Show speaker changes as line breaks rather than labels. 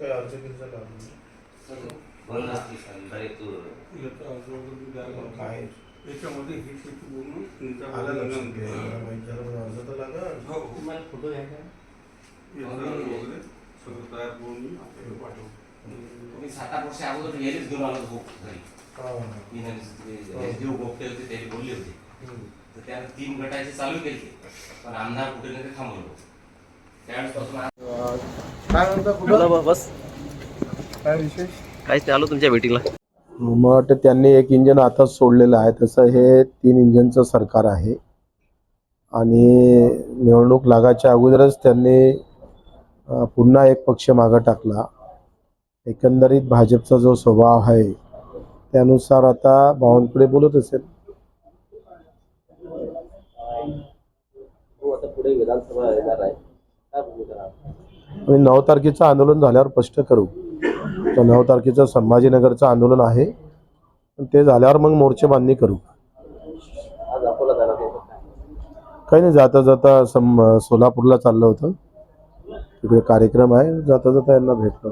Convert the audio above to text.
काय अर्ज बिर्ज लागला
बंद असते संध्याकाळी तू
याचा अर्ज वगैरे द्यायला लागतो.
काय?
याच्यामध्ये ही शेती तुमच्या
आलं लक्षात
नंतर.
घे. मला माहीत झालं पण अर्ज तर
हो, हो.
तुम्हाला फोटो घ्या का
याचा अर्ज वगैरे सगळं तयार करून मी आपल्याकडे पाठवतो.
तुम्ही सात आठ वर्ष अगोदर घेऊन आलो घरी.
हा.
गोपटे होते त्याने बोलले होते.
हम्म.
तर त्यानं तीन गटाचे चालू केले. पण आमदार कुठे नाही ते थांबवलो.
काय म्हणता
बोला
कुठं
बा, बस.
काय विशेष?
काहीच नाही आलो तुमच्या भेटीला
मला वाटतं त्यांनी एक इंजन आताच सोडलेलं आहे तसं हे तीन इंजनचं सरकार आहे. आणि निवडणूक लागायच्या अगोदरच त्यांनी अं, पुन्हा एक पक्ष मागं टाकला. एकंदरीत भाजपचा जो स्वभाव आहे त्यानुसार आता बावनकुळे बोलत असेल.
हो आता पुढे विधानसभा येणार आहे?
आम्ही नऊ तारखेचं आंदोलन झाल्यावर स्पष्ट करू. तर नऊ तारखेचं संभाजीनगरचं आंदोलन आहे. पण ते झाल्यावर मग मोर्चे बांधणी करू. काही नाही जाता जाता सम सोलापूरला चाललं होतं. तिकडे कार्यक्रम आहे जाता जाता यांना भेटलो.